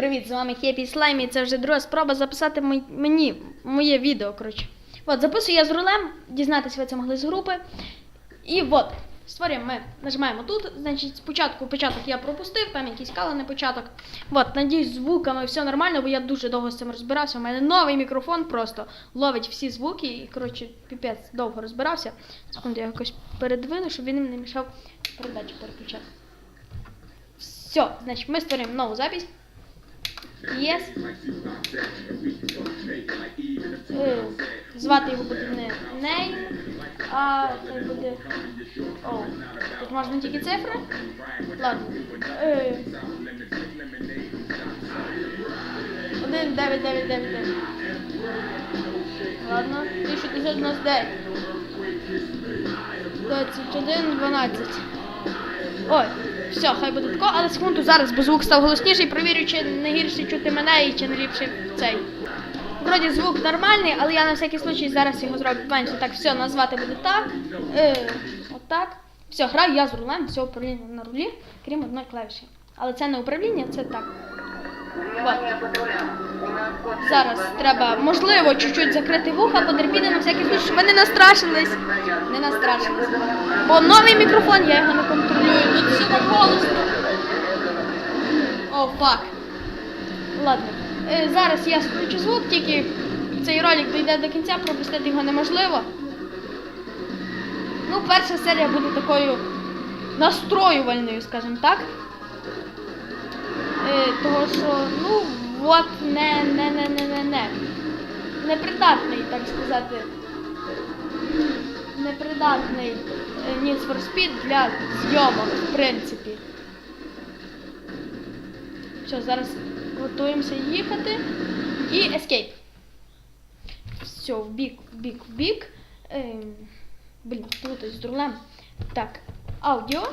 привіт! З вами Хепі Слайм і це вже друга спроба записати мені моє відео. Коротше. От, записую я з рулем, дізнатися ви це могли з групи. І от, створюємо ми, нажимаємо тут. Значить, спочатку початок я пропустив, там якийсь калений початок. От, надіюсь, з звуками все нормально, бо я дуже довго з цим розбирався. У мене новий мікрофон просто ловить всі звуки і, коротше, піпець довго розбирався. Секунду, я якось передвину, щоб він не мішав передачу переключати. Все, значить, ми створюємо нову запись. Yes. Звати його буде не Ней, а це буде. О, тут можна тільки цифри. Ладно. Е, Один, дев'ять, дев'ять, дев'ять, дев'ять. Ладно, 1999. 21, 12. Ой, все, хай буде тако, але секунду зараз, бо звук став голосніший, провірю, чи не гірше чути мене і чи не ліпше цей. Вроді звук нормальний, але я на всякий случай зараз його зроблю менше. Так, все, назвати буде так. Е, отак. Все, граю я з рулем, все управління на рулі, крім одної клавіші. Але це не управління, це так. Код Зараз треба, можливо, чуть-чуть закрити вуха, потерпіти на всякий случай, щоб ви не настрашились. Не настрашились. Бо новий мікрофон, я його не контролюю. Тут все так голосно. О, фак. Ладно. Е, зараз я включу звук, тільки цей ролик дійде до кінця, пропустити його неможливо. Ну, перша серія буде такою настроювальною, скажімо так. Е, того що, ну, от не, не, не, не, не, не. Непридатний, так сказати. Непридатний е, Need for Speed для зйомок, в принципі. Все, зараз готуємося їхати. І escape. Все, в бік, в бік, в бік. Ем, блін, плутаюсь з рулем. Так, аудіо.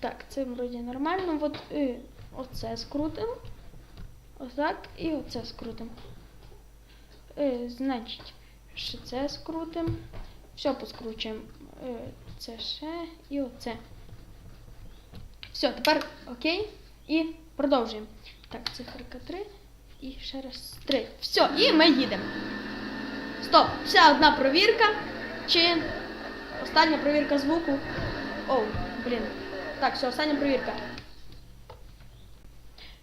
Так, це вроді нормально. От е, оце скрутимо. Отак і оце скрутимо. Значить, ще це скрутимо. Все поскручуємо. Е, це ще і оце. Все, тепер окей. І продовжуємо. Так, циферка 3. І ще раз 3. Все, і ми їдемо. Стоп! Ще одна провірка. Чи остання провірка звуку. Оу, блін. Так, все, остання провірка.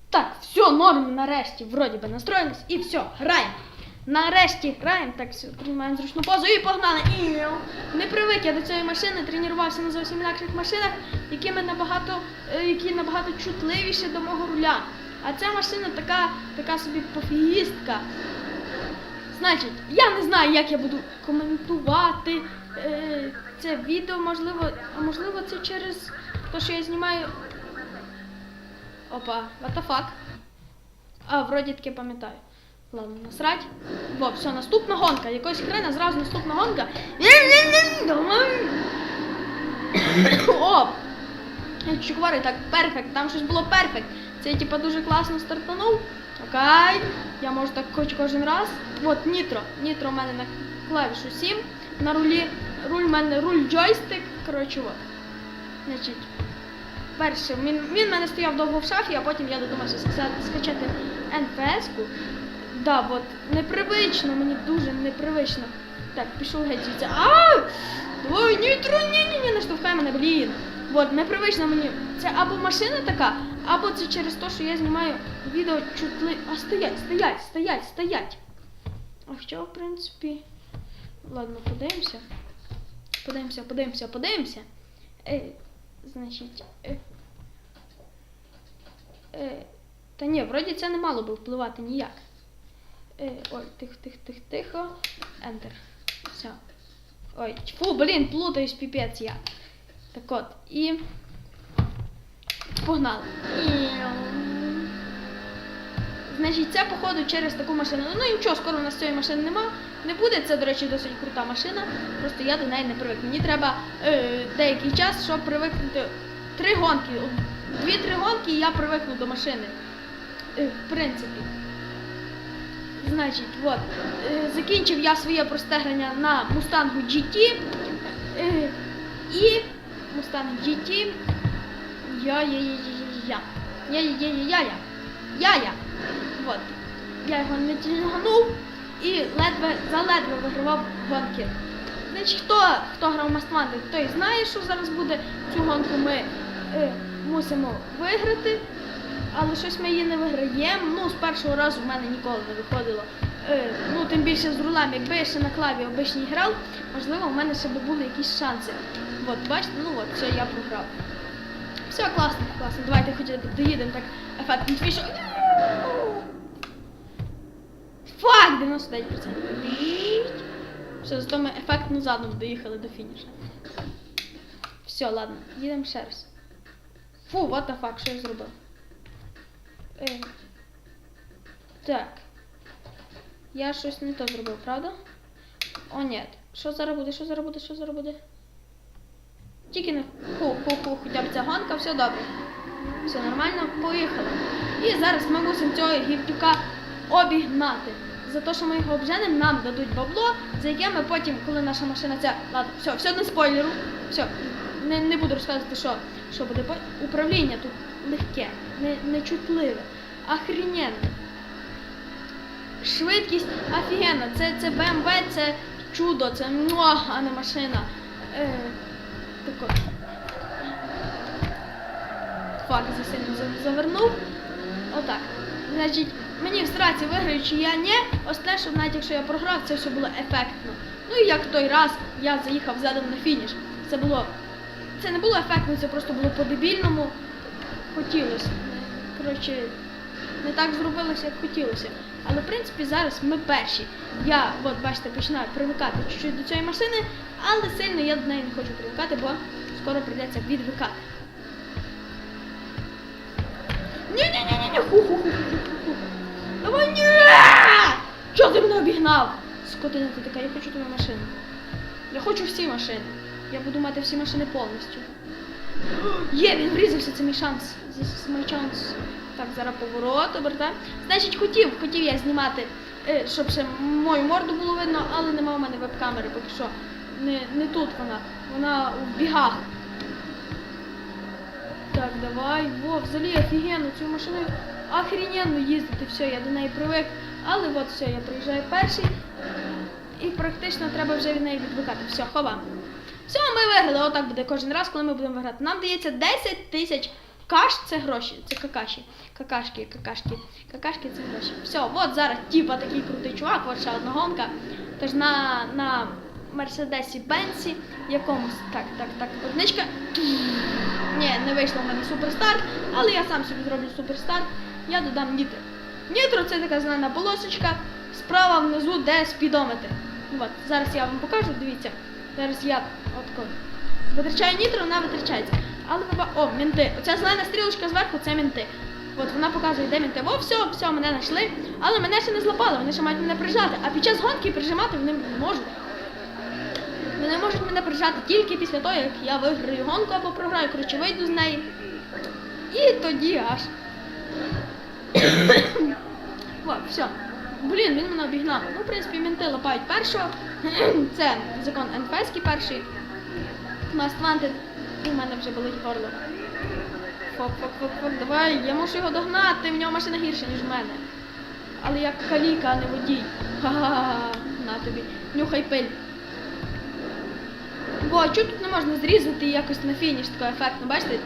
Так, все, норм, нарешті, вроді би настроїлись і все, граємо. Нарешті граємо, так, приймаємо зручну позу і погнали. Іу. Не привик я до цієї машини, тренувався на зовсім інакших машинах, які, набагато, е, які набагато чутливіші до мого руля. А ця машина така, така собі пофігістка. Значить, я не знаю, як я буду коментувати е, це відео, можливо, а можливо це через те, що я знімаю. Опа, what the fuck? А, вроді таки пам'ятаю. Ладно, насрать. Во, все, наступна гонка. Якось хрена, зразу наступна гонка. О! Що говорить, так, перфект, там щось було перфект. Це я типа дуже класно стартанув. Окей. Я можу так хоч кожен раз. От нітро. Нітро у мене на клавішу 7. На рулі. Руль у мене руль джойстик. Коротше, от. Значить. Перше, він в мене стояв довго в шафі, а потім я додумався скачати NPS-ку. Да, от, непривично, мені дуже непривично. Так, пішов геть звідси. А! Ой, ні, ні, ні, не штовхай мене, блін. От, непривично мені. Це або машина така, або це через те, що я знімаю відео чутли. А стоять, стоять, стоять, стоять. А що, в принципі. Ладно, подивимося. Подивимося, подивимося, подивимося. Е, значить. Е, е, та ні, вроді це не мало би впливати ніяк. Е, ой, тихо, тихо, тихо, тихо. Enter. Все. Ой, фу, блін, плутаюсь піпець я. Так от, і. Погнали. Значить, це походу через таку машину. Ну нічого, скоро у нас цієї машини нема. Не буде. Це, до речі, досить крута машина. Просто я до неї не привик. Мені треба е, деякий час, щоб привикнути. Три гонки. Дві-три гонки і я привикну до машини. Е, в принципі. Значить, от. Е, закінчив я своє простеграння на Mustang GT. Е, і Mustang GT. Я, я, я, я, я, я. Я-я-я-я-я. Я-я. Я його не тяганув і ледве заледве вигравав гонки. Значить, хто, хто грав Мастманди, той знає, що зараз буде цю гонку ми е, мусимо виграти. Але щось ми її не виграємо. Ну, з першого разу в мене ніколи не виходило. Е, ну, тим більше з рулем, якби я ще на клаві обичній грав, можливо, в мене ще би були якісь шанси. От, бачите, ну от, все, я програв. Все, класно, класно. Давайте хоч доїдемо так ефектно. Фак, 99%. Все, зато ми ефектно задом доїхали до фініша. Все, ладно, їдемо ще раз. Фу, what the fuck, що я зробив? Е, так. Я щось не то зробив, правда? О, ні. Що зараз буде? Що зараз буде? Що зараз буде? Тільки не фу, хоча б ця гонка, все добре. Все нормально, поїхали. І зараз ми мусимо цього гівтюка обігнати. За те, що ми його обженемо, нам дадуть бабло, за яке ми потім, коли наша машина ця. Ладно, все, все не спойлеру. Все, не, не буду розказувати, що, що буде. Управління тут легке, не, нечутливе, охрененне. Швидкість офігенна. Це, це BMW, це чудо, це муа, а не машина. Е, тако. Фак засильно за- завернув. Отак. Значить, мені в страці виграю, чи я ні. Основне, щоб навіть якщо я програв, це все було ефектно. Ну і як той раз я заїхав задом на фініш. Це було. Це не було ефектно, це просто було по-дебільному. Хотілося. Коротше, не так зробилося, як хотілося. Але в принципі зараз ми перші. Я, от бачите, починаю привикати чуть-чуть до цієї машини, але сильно я до неї не хочу привикати, бо скоро прийдеться відвикати. Ні-ні-ні-ні, ху-ху-ху-ху-ху. Давай ні! Чого ти мене обігнав? Скотина ти така, я хочу твою машину. Я хочу всі машини. Я буду мати всі машини повністю. Є, він врізався, це мій шанс. Is my chance. Так, зараз поворот, обертаємо. Значить, хотів, хотів я знімати, е, щоб ще мою морду було видно, але нема в мене веб-камери поки що. Не, не тут вона. Вона в бігах. Так, давай. Во, взагалі офігенно, цю машиною охрененно їздити, все, я до неї привик. Але от все, я приїжджаю перший. І практично треба вже від неї відвикати. Все, хова. Все, ми виграли. Отак буде кожен раз, коли ми будемо виграти. Нам дається 10 тисяч каш, це гроші, це какаші. Какашки, какашки. Какашки це гроші. Все, от зараз типа такий крутий чувак, от одна гонка. Тож на, на Мерседесі Бенсі якомусь. Так, так, так, одничка. Ні, не вийшло в мене суперстарт, але я сам собі зроблю суперстарт. Я додам нітро. Нітро це така зелена полосочка, справа внизу, де спідометр. От, зараз я вам покажу, дивіться. Зараз я отко витрачаю нітро, вона витрачається. Але ви О, мінти. Оця зелена стрілочка зверху це мінти. От вона показує, де мінти. О, все, все, мене знайшли. Але мене ще не злопали, вони ще мають мене прижати. А під час гонки прижимати вони не можуть. Вони можуть мене прижати тільки після того, як я виграю гонку або програю, коротше, вийду з неї. І тоді аж. О, все. Блін, він мене обігнав. Ну, в принципі, мінти лапають першого. Це закон НФС перший. І в мене вже болить горло. Фок, фок, фок, фок, давай, я мушу його догнати, в нього машина гірша, ніж в мене. Але я каліка, а не водій. Ха-ха-ха, на тобі. Нюхай пиль. Бо чого тут не можна зрізати і якось на фініш тако ефектно, бачите?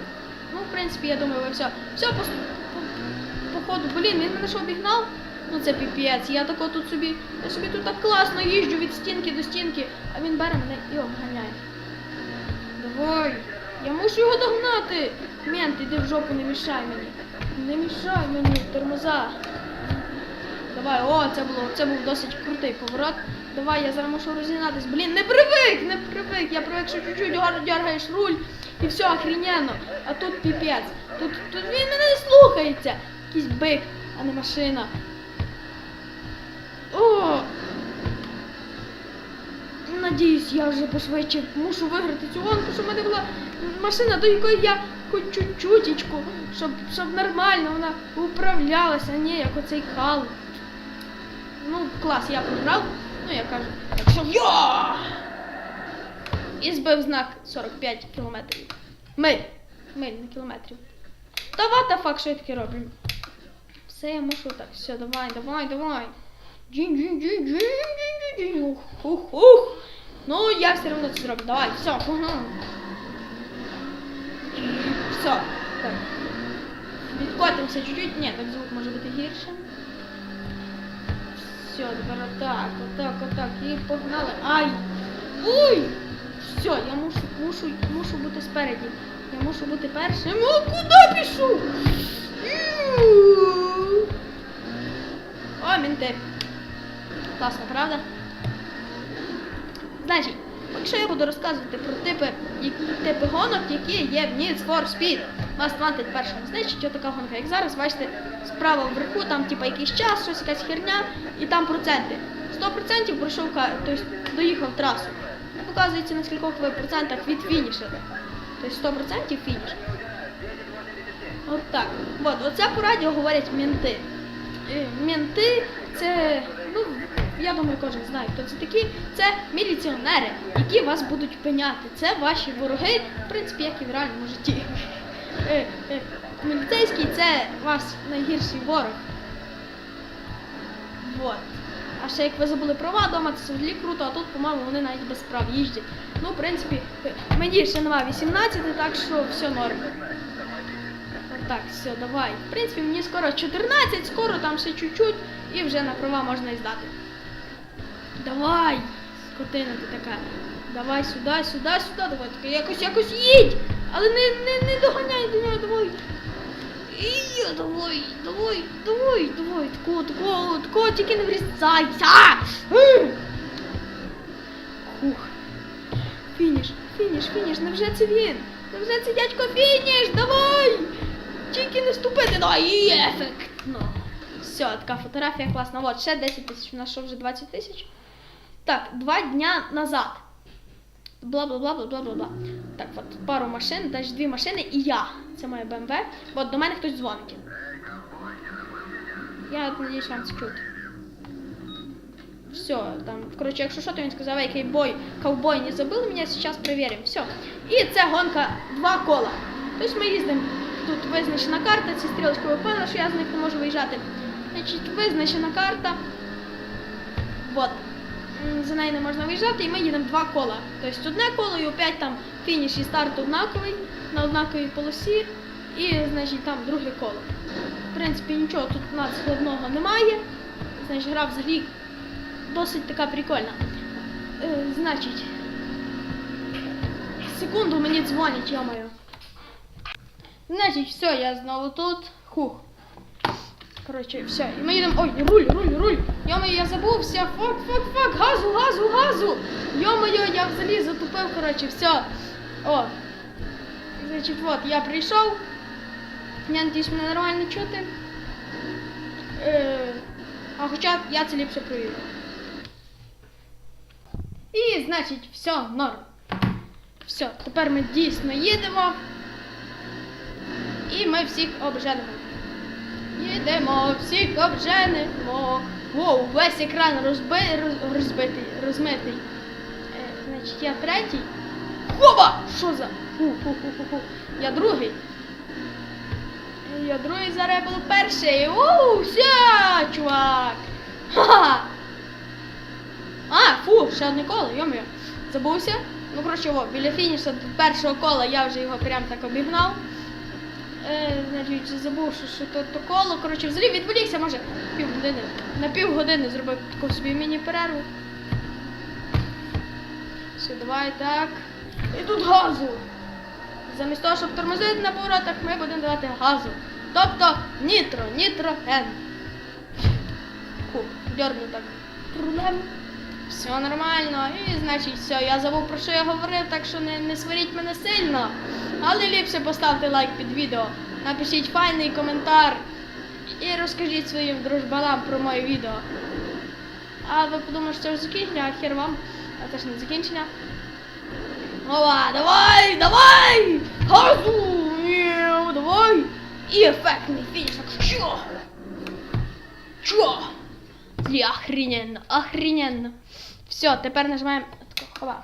Ну, в принципі, я думаю, ви все. Все, по, по, по ходу, блін, він мене що обігнав? Ну це піпець, я тако тут собі, я собі тут так класно їжджу від стінки до стінки, а він бере мене і обганяє. Давай, я мушу його догнати. Мент, іди в жопу, не мішай мені. Не мішай мені, тормоза. Давай, о, це було, це був досить крутий поворот. Давай, я зараз мушу розігнатись. Блін, не привик, не привик. Я привик, що чуть-чуть дергаєш руль і все охрененно. А тут піпець. Тут, тут він мене не слухається. Якийсь бик, а не машина. О! Надіюсь, я вже пошвидше мушу виграти цю гонку, щоб в мене була машина, до якої я хоч чуть-чутічку, щоб, щоб нормально вона управлялася, а не як оцей кал. Ну, клас, я програв. Ну, я кажу, якщо я і збив знак 45 кілометрів. Миль. Миль, не кілометрів. Та the fuck, що я таке? Все, я мушу так. Все, давай, давай, давай. Джин, джин, джин, джин, джин, джин, джин. Ух, ух, ух. Ну, я все равно це зроблю. Давай, все. Все. Так. Відкотимося чуть-чуть. Ні, так звук може бути гірше. Все, тепер отак, отак, отак. І погнали. Ай! Ой! Все, я мушу, мушу, мушу бути спереді. Я мушу бути першим. О, куди пішов? О, мінти. Класно, правда? Значить, якщо я буду розказувати про типи, типи гонок, які є в Need for Speed. Last Wanted першому. Значить, що така гонка. Як зараз, бачите, справа вверху, там типа якийсь час, щось якась херня, і там проценти. 100% пройшов, тобто доїхав трасу. Показується на скількох ви процентах від фініша. Тобто 100% фініш. От так. От, оце по радіо говорять менти. Е, Менти це, я думаю, кожен знає, хто це такі. Це міліціонери, які вас будуть пиняти. Це ваші вороги, в принципі, як і в реальному житті. Е, е, Міліцейський це ваш найгірший ворог. Вот. А ще як ви забули права вдома, це взагалі круто, а тут, по-моєму, вони навіть без прав їздять. Ну, в принципі, е, мені ще нема 18, так що все норм. Так, все, давай. В принципі, мені скоро 14, скоро там ще чуть-чуть, і вже на права можна і здати. Давай, скотина ти така. Давай сюди, сюди, сюди, давай. Така якось, якось їдь! Але не, не, не доганяй до нього, давай. І, давай, давай, давай, давай, такого, такого, такого, тільки не врізайся. Хух. Фініш, фініш, фініш, невже це він? Невже це дядько фініш? Давай! Тільки не ступити, давай, і ефектно. Все, така фотографія класна. От, ще 10 тисяч, у нас що вже 20 тисяч. Так, два дня назад. Бла бла бла бла бла бла бла. Так, от пару машин, далі дві машини і я. Це моя БМВ. От до мене хтось дзвонить. Я надіюсь вам це чути. Все, там, коротше, якщо що, то він сказав, який бой, ковбой не забыл меня, сейчас проверим. Все. І це гонка два кола. Тобто ми їздимо, тут визначена карта, ці стрілочки випали, що я з них не можу виїжджати. Значить, визначена карта. Вот. За неї не можна виїжджати, і ми їдемо два кола. Тобто одне коло і опять там фініш і старт однаковий, на однаковій полосі, і, значить, там друге коло. В принципі, нічого тут у нас складного немає. Значить, гра взагалі досить така прикольна. Е, значить, секунду мені дзвонять, йомаю. Значить, все, я знову тут. Хух. Коротше, все. І ми їдемо. Ой, руль, руль, руль. Йомаю, я забувся. Фак, газу, газу, газу. Йомаю, я взагалі затупив, коротше, все. О. Значить, от, я прийшов. Я надіюсь, мене нормально чути. Е, а хоча я це ліпше провірю. І, значить, все, норм. Все, тепер ми дійсно їдемо. І ми всіх обженемо. Їдемо, всіх обженемо. Воу, весь екран розби, роз, розбитий, розмитий. Е, значить, я третій. Хоба! Що за? Фу-фу-фу-фу-фу. Я другий. Я другий зараз буду перший. Ууу, все, чувак. Ха-ха. А, фу, ще одне коло, йомаю. Забувся. Ну, коротше, о, біля фінішу першого кола я вже його прям так обігнав. Е, значить, забув, що, що то, то коло. Коротше, взагалі відволікся, може, півгодини. На півгодини зробив таку собі міні-перерву. Все, давай так. І тут газу. Замість того, щоб тормозити на поворотах, ми будемо давати газу. Тобто нітро, нітроген. Фу, дьорну так. Рулем. Все нормально. І значить все. Я забув про що я говорив, так що не, не сваріть мене сильно. Але ліпше поставте лайк під відео. Напишіть файний коментар. І розкажіть своїм дружбанам про моє відео. А ви подумали, що це закінчення, а хер вам. А це ж не закінчення. Ова, давай, давай! Газу! Давай! І ефектний фініш. Чо? Чо? Охрененно, охрененно. Все, тепер нажимаємо. Хова.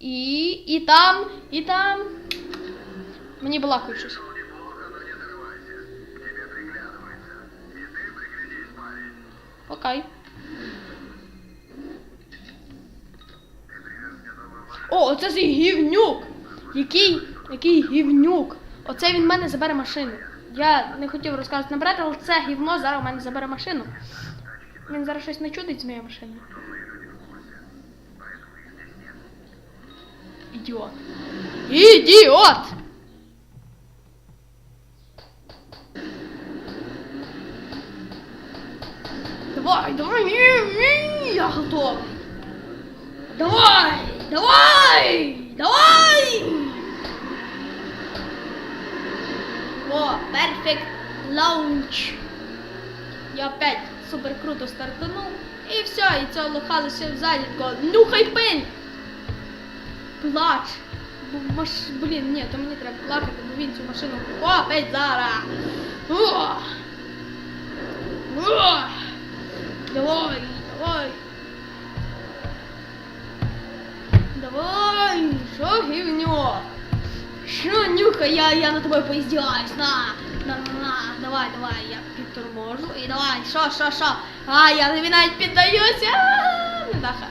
І, і там, і там. Мені балакають щось. Окей. О, оце цей гівнюк! Який, який гівнюк! Оце він в мене забере машину. Я не хотів розказувати наперед, але це гівно зараз у мене забере машину. Він зараз щось начудить з моєю машиною. Ідіот. Ідіот! Давай, давай, ні, ні, я готовий. Давай, давай, давай! О, perfect launch. Я опять супер круто стартанув. І все, і цього лоха лишив ззаді такого, нюхай пиль! Плач. Бо маш... Блін, ні, то мені треба плакати, бо він цю машину купить зараз. О! О! Давай, давай. Давай, що гівньо? Що, нюха, я, я на тобою поіздіваюсь, на, на, на, на, давай, давай, я підторможу, і давай, що, що, що, а, я тобі навіть піддаюся, невдаха.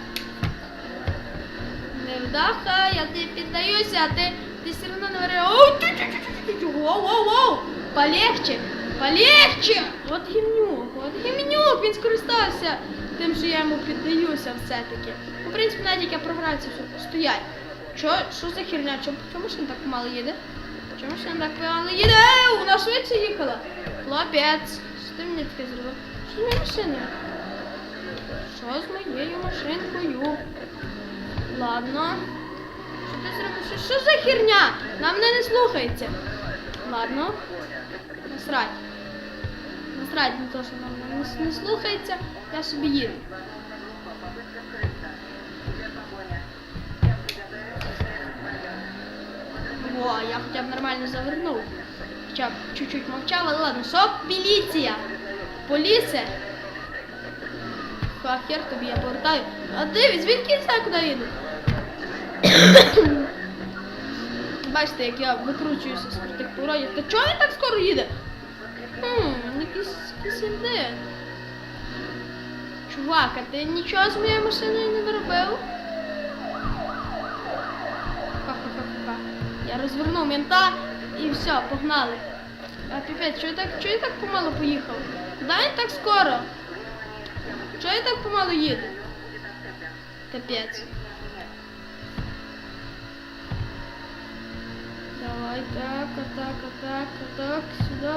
Невдаха, я тобі піддаюся, а ти, ти все одно не варив, оу, тю, тю, тю, тю, тю, тю, воу, воу, воу, полегче, полегче, от гімнюк, от гімнюк, він скористався тим, що я йому піддаюся все-таки. Ну, в принципі, навіть як я програю все, стоять. Що, що за херня? Чому, чому машина так мало їде? Чому машина так мало їде? Вона швидше їхала. Хлопець. Ти мені таке зробив? Що моєю машиною? Що з моєю машинкою? Ладно. Що ти зробив? Що за херня? Нам мене не слухається. Ладно. Насрать. Насрать на те, що нам не, не слухається. Я собі їду. О, я хоча б нормально завернув. Хоча б чуть-чуть мовчав, але ладно. Що поліція? Поліція? Ха, хер тобі я повертаю. А ти звідки я знаю, куди їду? Бачите, як я викручуюся з крутих поворотів. Та чого він так скоро їде? Хм, якийсь якийсь іде. Чувак, а ти нічого з моєю машиною не? Ха-ха-ха-ха. Я розвернув мента і все, погнали. А піпець, чого я так, чого я так помало поїхав? Він так скоро? Чого я так помало їду? Капець. Давай, так, атак, атак, атак, сюди.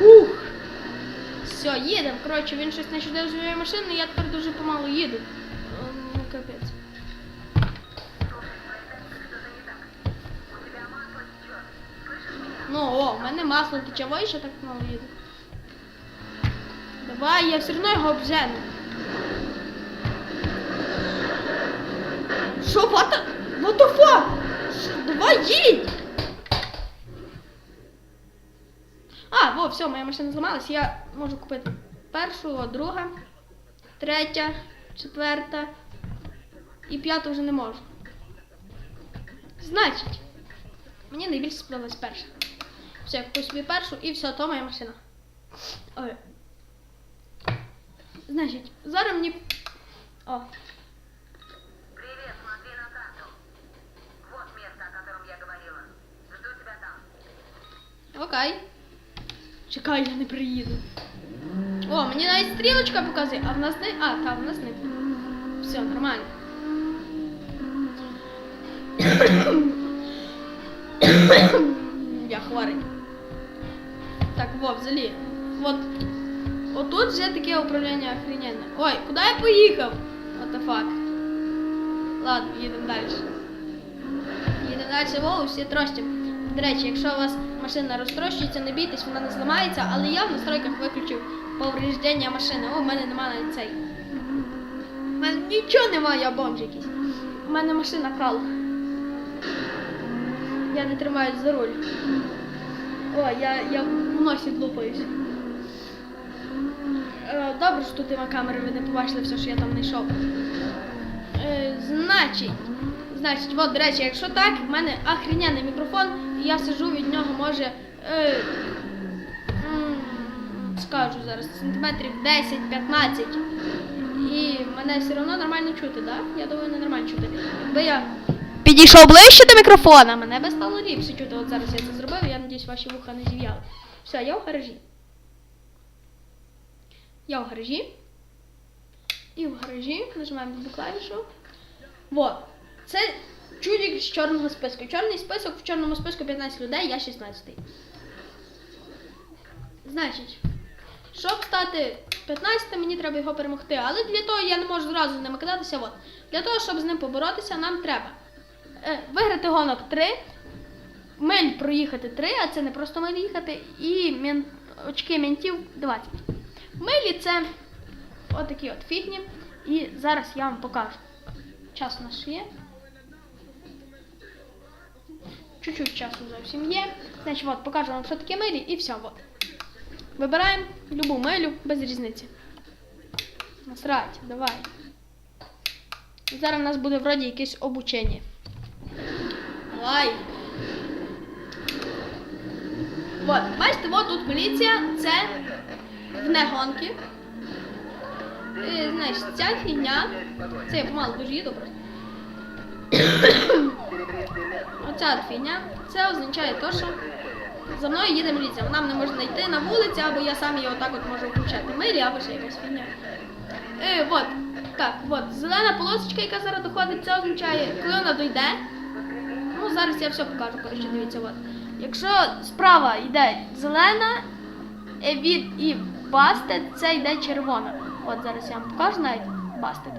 Ух! Все, їдемо. Коротше, він щось не чудив з моєю машиною, я тепер дуже помало їду. Ну, о, в мене масло тече, що так мало їду. Давай, я все одно його обжену. Що, the, what the fuck? Давай їдь! А, во, все, моя машина зламалась, я можу купити першу, друга, третя, четверта і п'яту вже не можу. Значить, мені найбільше сподобалась перша. Все, я купив собі першу і все, то моя машина. Ой. Значить, зараз мені. О, Привет, смотри на карту. Вот место, о котором я говорила. Жду тебя там. окей. Чекай, я не приїду. О, мені навіть стрілочка показує, а в нас не. А, так, в нас не. Все, нормально. Во, взагалі. От. Отут вже таке управління охрененне. Ой, куди я поїхав? What the fuck? Ладно, їдемо далі. Їдемо далі, во, всі трощі. До речі, якщо у вас машина розтрощується, не бійтесь, вона не зламається, але я в настройках виключив повреждення машини. О, в мене немає навіть цей. У мене нічого немає, я бомж якийсь. У мене машина кал. Я не тримаюсь за руль. О, я, я в носі лупаюсь. Е, Добре, що тут нема камери, ви не побачили все, що я там знайшов. Е, значить, значить, от, до речі, якщо так, в мене охрененний мікрофон, і я сижу від нього, може, е, скажу зараз, сантиметрів 10-15. І мене все одно нормально чути, да? Я думаю, не нормально чути. Якби я підійшов ближче до мікрофона, мене би стало ліпше чути. От зараз я це зробив, я надіюсь, ваші вуха не зів'яли. Все, я в гаражі. Я в гаражі. І в гаражі нажимаємо на клавішу. Вот. Це чудик з чорного списку. Чорний список в чорному списку 15 людей, я 16. Значить, щоб стати 15, мені треба його перемогти. Але для того я не можу зразу з ними кидатися. От. Для того, щоб з ним поборотися, нам треба е, виграти гонок 3, миль проїхати 3, а це не просто миль їхати, і мен... очки ментів 20. Милі це отакі от фігні. І зараз я вам покажу. Час у нас є. Чуть-чуть часу зовсім є. Значить, от, покажу вам, що таке милі, і все. От. Вибираємо любу милю без різниці. Насрать, давай. Зараз у нас буде вроді якесь обучення. Давай. От, бачите, от тут поліція, це вне гонки. І, знаєш, ця фігня, це я помалу дуже їду просто. Оця от фігня, це означає те, що за мною їде міліція. Вона мене може знайти на вулиці, або я сам її отак от можу включати милі, або ще якась фігня. Е, от, так, от, зелена полосочка, яка зараз доходить, це означає, коли вона дойде. Ну, зараз я все покажу, коротше, дивіться, от. Якщо справа йде зелена, е, від і бастет, це йде червона. От зараз я вам покажу навіть бастет.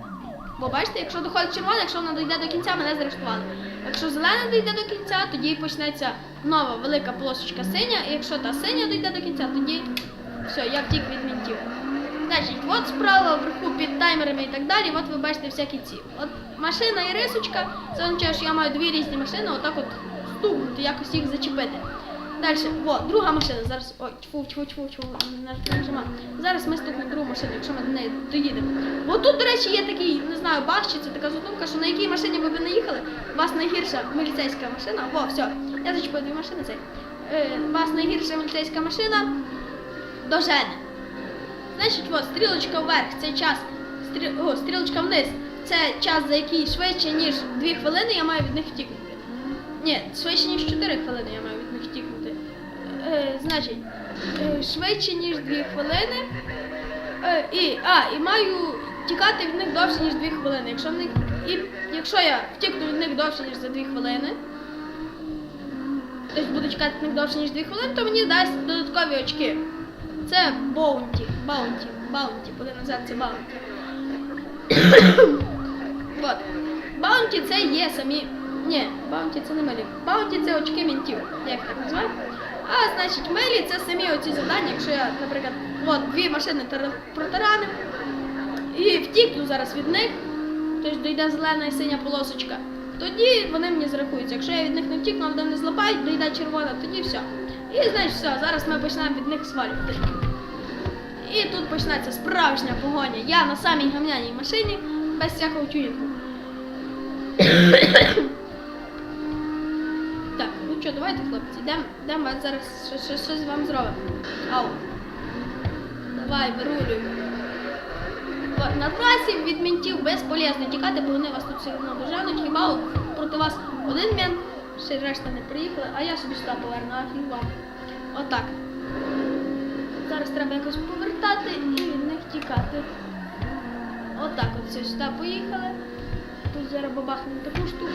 Бо бачите, якщо доходить червона, якщо вона дійде до кінця, мене заарештували. Якщо зелена дійде до кінця, тоді почнеться нова велика полосочка синя, і якщо та синя дійде до кінця, тоді все, я втік від мінтів. Значить, от справа вверху під таймерами і так далі, от ви бачите всякі ці. От машина і рисочка, це означає, що я маю дві різні машини, отак от стукнути, якось їх зачепити. Далі, о, друга машина. Зараз. Ой, тьфу, тьфу, тьфу, тьфу, не нажимаю. Зараз ми стукнемо другу машину, якщо ми до неї доїдемо. Бо тут, до речі, є такий, не знаю, баг чи це така задумка, що на якій машині ви б не їхали, у вас найгірша міліцейська машина. О, все, я зачепив дві машини цей. Е, у вас найгірша міліцейська машина дожене. Значить, от, стрілочка вверх, це час, стрі... о, стрілочка вниз, це час, за який швидше, ніж 2 хвилини, я маю від них втікнути. Ні, швидше, ніж 4 хвилини я маю від них втікнути. Е, значить, е, швидше, ніж 2 хвилини. Е, і, а, і маю тікати від них довше, ніж 2 хвилини. Якщо, в і, якщо я втікну від них довше, ніж за 2 хвилини, тобто буду чекати від них довше, ніж 2 хвилини, то мені дасть додаткові очки. Це баунті, баунті, баунті, буде називатися баунті. От. Баунті це є самі. Ні, баунті це не милі. Баунті це очки мінтів, як так називають. А значить, милі це самі оці завдання, якщо я, наприклад, от дві машини тар- протаранив і втікну зараз від них, тобто дійде зелена і синя полосочка, тоді вони мені зарахуються. Якщо я від них не втікну, а вони не злапають, дійде червона, тоді все. І знаєш, все, зараз ми почнемо від них свалювати. І тут почнеться справжня погоня. Я на самій гамняній машині без всякого тюнінгу. Ну що, давайте, хлопці, йдемо, йдемо зараз щось, щось, щось вам зробимо. Ау. Давай, вирулюй. На трасі від ментів безполезно тікати, бо вони вас тут все одно доженуть. Хіба проти вас один мент, ще решта не приїхали, а я собі сюди поверну, а вам. Отак. Зараз треба якось повертати і від них тікати. Отак от все сюди поїхали. Тут зараз бабахнемо таку штуку.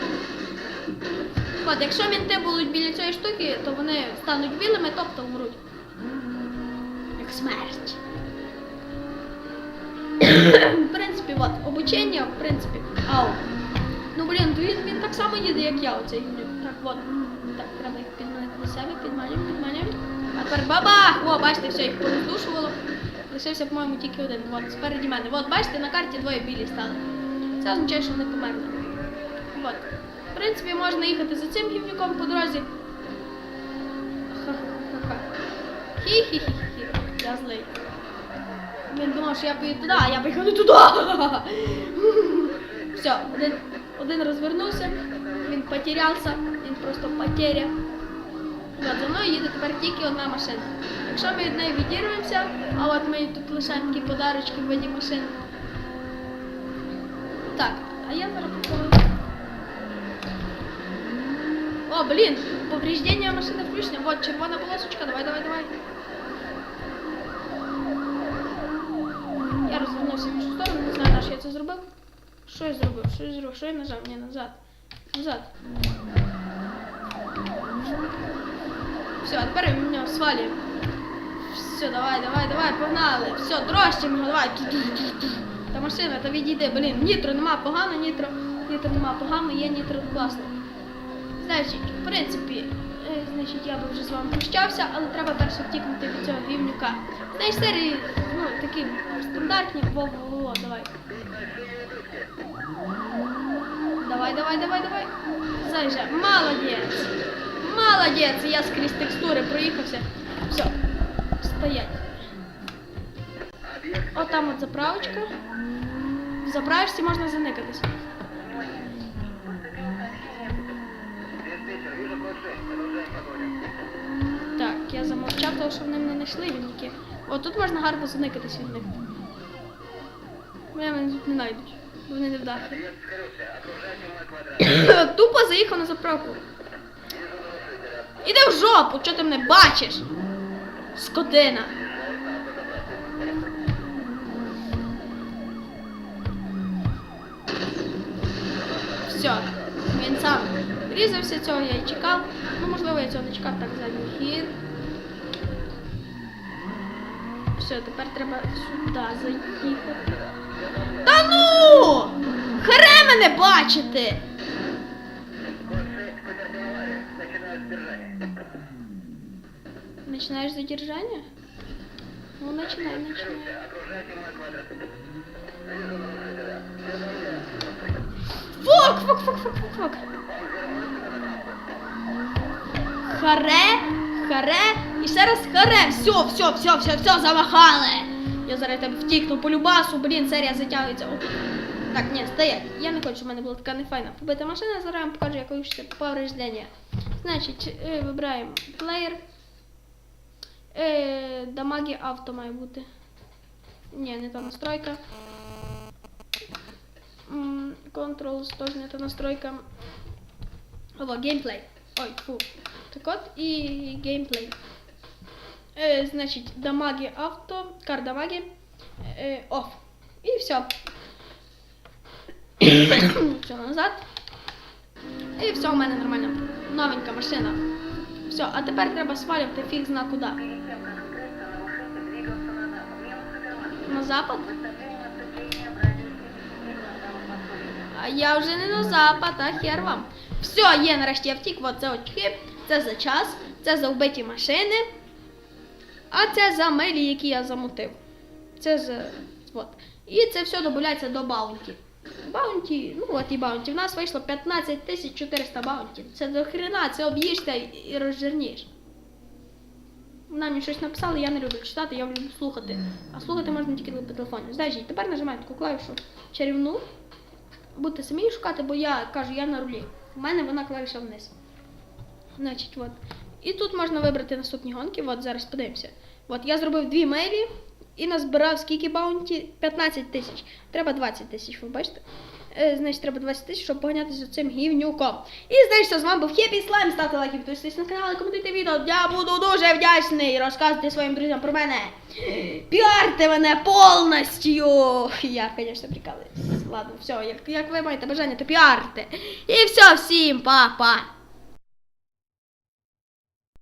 От, якщо мінти будуть біля цієї штуки, то вони стануть білими, тобто вмруть. Як смерть. в принципі, от, обучення, в принципі. Ау. Ну блін, він, він так само їде, як я, оцей. Так, от. Так, треба їх підманити до себе, підманюємо, підманюємо. А тепер бабах! О, бачите, все, їх пороздушувало. Лишився, по-моєму, тільки один. От, спереді мене. От, бачите, на карті двоє білі стали. Це означає, що вони померли. От. В принципі, можна їхати за цим гівнюком по дорозі. Ха-ха-ха-ха. Хі-хі-хі-хі. Я злий. Він думав, що я поїду туди, а я поїхав не туди. Все, один, один розвернувся, він потерявся, він просто потеря. От, за мною їде тепер тільки одна машина. Якщо ми від неї відірвемося, а от ми тут лишаємо такі подарочки в виді машин. Так, а я зараз О, блін, повреждення машини включення. Вот червона полосочка, давай, давай, давай. Я розвернувся в іншу сторону, не знаю, на що я це зробив. Що я зробив? Що я зробив? Що я нажав? Ні, назад. Назад. Все, а тепер ми нього свалюємо. Все, давай, давай, давай, погнали. Все, його, давай. Та машина, та відійди, блін. Нітро нема погано, нітро. Нітро нема погано, є нітро класно. Значить, в принципі, е, значить, я би вже з вами прощався, але треба перше втікнути від цього гівнюка. Знаєш, серії, ну, такі стандартні, во-во-во, давай. Давай, давай, давай, давай. Заїжджай. Молодець. Молодець. Я скрізь текстури проїхався. Все. Стоять. От там от заправочка. В заправочці можна заникатись. Так, я замовчав, тому що вони мене не йшли вінники. О, тут можна гарно заникатись від них. Вони мене тут не знайдуть. бо Вони не вдахи. Тупо заїхав на заправку. Іди в жопу, чого ти мене бачиш? Скотина. Все, він сам різався цього, я і чекав. Можливо, я цього не чекав, так задній хід. Все, тепер треба сюди заїхати. Та ну! Харе мене бачити! Код 6. Потерпел аварию. Начинаю сдержание. Начинаешь задержание? Ну, начинай, начинай. Фок, фок, фок, фок, фок, фок. Харе, харе, і ще раз харе. Все, все, все, все, все, замахали. Я зараз тебе втікну по любасу, блін, серія затягується. О. Так, ні, стоять. Я не хочу, щоб в мене була така нефайна побита машина. Зараз вам покажу, як вивчити повреждення. Значить, е, вибираємо плеєр. Е, дамаги авто має бути. Ні, не та настройка. Controls теж не та настройка. Ова, геймплей. Ой, фу. Так от і геймплей. Е, значить, дамаги авто, кар дамаги, е, оф. І все. все назад. І все, у мене нормальна новенька машина. Все, а тепер треба свалювати фіг зна куди. Перед тем, как скрыться, нарушитель двигался на запад. Мимо супермаркета. На запад? Выставление отцепления в радиусе 10 миль от атмосферы. А я вже не на запад, а хер вам. Все, є, нарешті я втік, от це очки, це за час, це за вбиті машини, а це за милі, які я замутив. Це за. От. І це все додається до баунті. Баунті, ну от і баунті. В нас вийшло 15 тисяч 400 баунті. Це до хрена, це об'їшся і розжирнієш. Мені щось написала, я не люблю читати, я люблю слухати. А слухати можна тільки по телефоні. Значить, тепер нажимаємо таку клавішу чарівну. Будете самі шукати, бо я кажу, я на рулі. У мене вона клавіша вниз. Значить, от. І тут можна вибрати наступні гонки. От зараз подивимося. От я зробив дві мелі і назбирав скільки баунті? 15 тисяч. Треба 20 тисяч, ви бачите? Е, значить, треба 20 тисяч, щоб поганятися з цим гівнюком. І знаєш, з вами був Хеппі Слайм. Ставте лайки, підписуйтесь на канал, коментуйте відео. Я буду дуже вдячний. Розказуйте своїм друзям про мене. Піарте мене повністю. Я, звісно, прикалуюсь. Ладно, все, як, як ви маєте бажання, то піарте. І все, всім па-па.